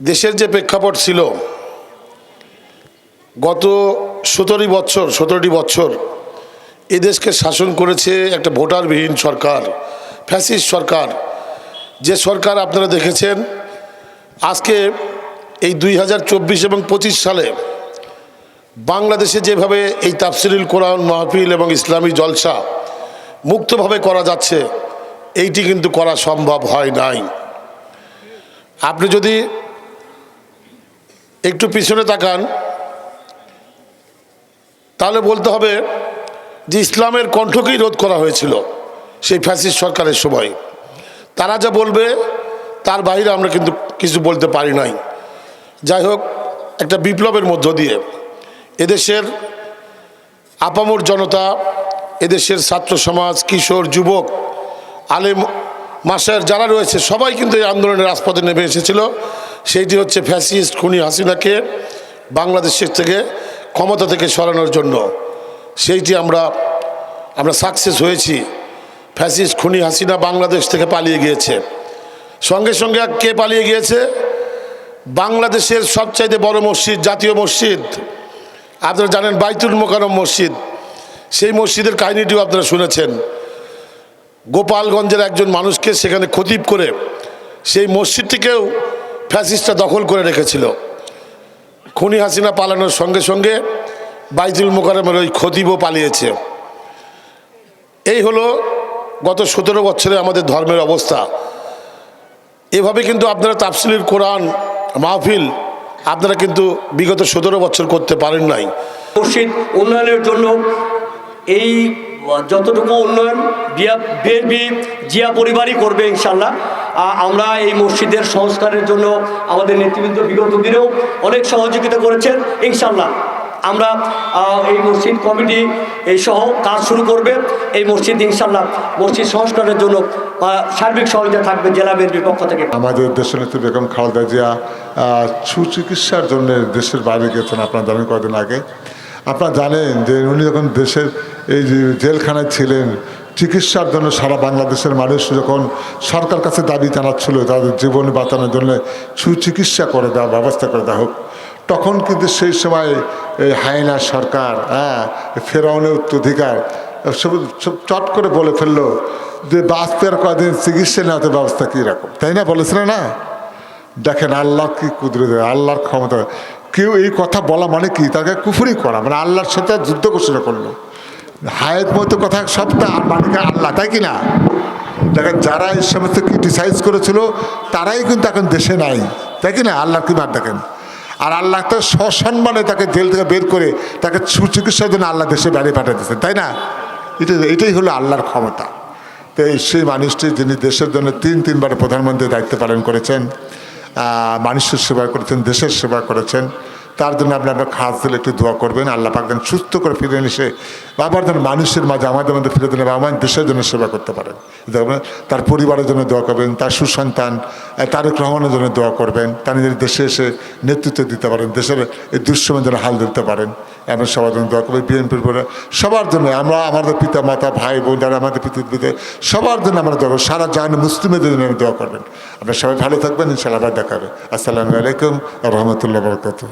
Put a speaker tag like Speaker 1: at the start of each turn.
Speaker 1: দেশের যে প্রেক্ষাপট ছিল, গত সতেরোটি বছর সতেরোটি বছর এ দেশকে শাসন করেছে একটা ভোটারবিহীন সরকার, ফ্যাসিস্ট সরকার। যে সরকার আপনারা দেখেছেন, আজকে এই দুই হাজার চব্বিশ এবং পঁচিশ সালে বাংলাদেশে যেভাবে এই তাফসিরুল কোরআন, মাহফিল এবং ইসলামী জলসা মুক্তভাবে করা যাচ্ছে, এইটি কিন্তু করা সম্ভব হয় নাই। আপনি যদি একটু পিছনে তাকান। তাহলে বলতে হবে যে ইসলামের কণ্ঠকেই রোধ করা হয়েছিল সেই ফ্যাসিস্ট সরকারের সময়। তারা যা বলবে, তার বাইরে আমরা কিন্তু কিছু বলতে পারি নাই। যাই হোক, একটা বিপ্লবের মধ্য দিয়ে এদেশের আপামর জনতা, এদেশের ছাত্র সমাজ, কিশোর, যুবক, আলেম, মাসার যারা রয়েছে, সবাই কিন্তু এই আন্দোলনের রাজপথে নেমে এসেছিল। সেইটি হচ্ছে ফ্যাসিস্ট খুনি হাসিনাকে বাংলাদেশের থেকে ক্ষমতা থেকে সরানোর জন্য। সেইটি আমরা আমরা সাকসেস হয়েছি, ফ্যাসিস্ট খুনি হাসিনা বাংলাদেশ থেকে পালিয়ে গিয়েছে। সঙ্গে সঙ্গে কে পালিয়ে গিয়েছে? বাংলাদেশের সবচাইতে বড় মসজিদ, জাতীয় মসজিদ। আপনারা জানেন বাইতুল মোকারম মসজিদ। সেই মসজিদের কাহিনীটিও আপনারা শুনেছেন। গোপালগঞ্জের একজন মানুষকে সেখানে খতিব করে সেই মসজিদটিকেও ফ্যাসিস্টরা দখল করে রেখেছিল। খুনি হাসিনা পালানোর সঙ্গে সঙ্গে বাইতুল মোকারমের ওই খতিবও পালিয়েছে। এই হলো গত সতেরো বছরে আমাদের ধর্মের অবস্থা। এভাবে কিন্তু আপনারা তাফসিলের কোরআন, মাহফিল, আপনারা কিন্তু বিগত সতেরো বছর করতে পারেন নাই।
Speaker 2: উন্নয়নের জন্য এই যতটুকু উন্নয়ন জিয়া বিএনপি জিয়া পরিবারই করবে ইনশাল্লাহ আমরা এই মসজিদের সংস্কারের জন্য আমাদের নেতৃবৃন্দ বিগত দিনেও অনেক সহযোগিতা করেছেন। ইনশাল্লাহ আমরা এই মসজিদ কমিটি এই সহ কাজ শুরু করবে। এই মসজিদ ইনশাল্লাহ মসজিদ সংস্কারের জন্য সার্বিক সহযোগিতা থাকবে জেলা বিএনপির পক্ষ থেকে।
Speaker 3: আমাদের দেশনেত্রী বেগম খালেদা জিয়া সুচিকিৎসার জন্য দেশের বাইরে গেছেন আপনারা জানেন কয়েকদিন আগে। আপনারা জানেন যে উনি যখন দেশের এই যে জেলখানায় ছিলেন, চিকিৎসার জন্য সারা বাংলাদেশের মানুষ যখন সরকার কাছে দাবি জানাচ্ছিল তাদের জীবন বাঁচানোর জন্য সুচিকিৎসা করে দেওয়া ব্যবস্থা করে দেওয়া হোক, তখন কিন্তু সেই সময় এই হায়না সরকার হ্যাঁ ফেরাউনের উত্তরাধিকার, সব সব চট করে বলে ফেলল যে বাঁচতে কদিন চিকিৎসা নেওয়াতে ব্যবস্থা কীরকম তাই না বলেছিল না? দেখেন আল্লাহ কি কুদরত, আল্লাহর ক্ষমতা, কেউ এই কথা বলা মানে কি? তাকে কুফুরি করা মানে আল্লাহর সাথে যুদ্ধ ঘোষণা করল। হায়াত মতো কথা সবটা মালিক আল্লাহ, তাই কি না দেখেন, যারা এই সমস্ত ক্রিটিসাইজ করেছিল, তারাই কিন্তু এখন দেশে নাই, তাই কি না আল্লাহ কি বাদ দেখেন। আর আল্লাহ তো সসম্মানে তাকে জেল থেকে বের করে তাকে সুচিকিৎসার জন্য আল্লাহ দেশে বেড়ে পাঠাতেছেন তাই না? এটা, এটাই হলো আল্লাহর ক্ষমতা। তো সেই মানুষটি যিনি দেশের জন্য তিন, তিনবার প্রধানমন্ত্রীর দায়িত্ব পালন করেছেন মানুষের সেবা করেছেন, দেশের সেবা করেছেন তার জন্য আপনি আপনার খাস দিলে একটু দোয়া করবেন, আল্লাহ পাক যেন সুস্থ করে ফিরে এসে আবার যেন মানুষের মাঝে, আমাদের মধ্যে ফিরে দিলে আমার দেশের জন্য সেবা করতে পারেন। তার পরিবারের জন্য দোয়া করবেন, তার সুসন্তান তারেক রহমানের জন্য দোয়া করবেন, তার নিজের দেশে এসে নেতৃত্ব দিতে পারেন, দেশের এই দুঃসময় যেন হাল ধরতে পারেন। এমন সবার জন্য দোয়া করবেন, বিএনপির পরে সবার জন্য, আমরা আমাদের পিতা মাতা ভাই, বোন যারা আমাদের পিতা সবার জন্য আমরা দোয়া করব, সারা জাহান মুসলিমের জন্য দোয়া করবেন। আপনারা সবাই ভালো থাকবেন ইনশাল্লাহ আবার দেখাবে আসসালামু আলাইকুম রহমতুল্লাহ বরকত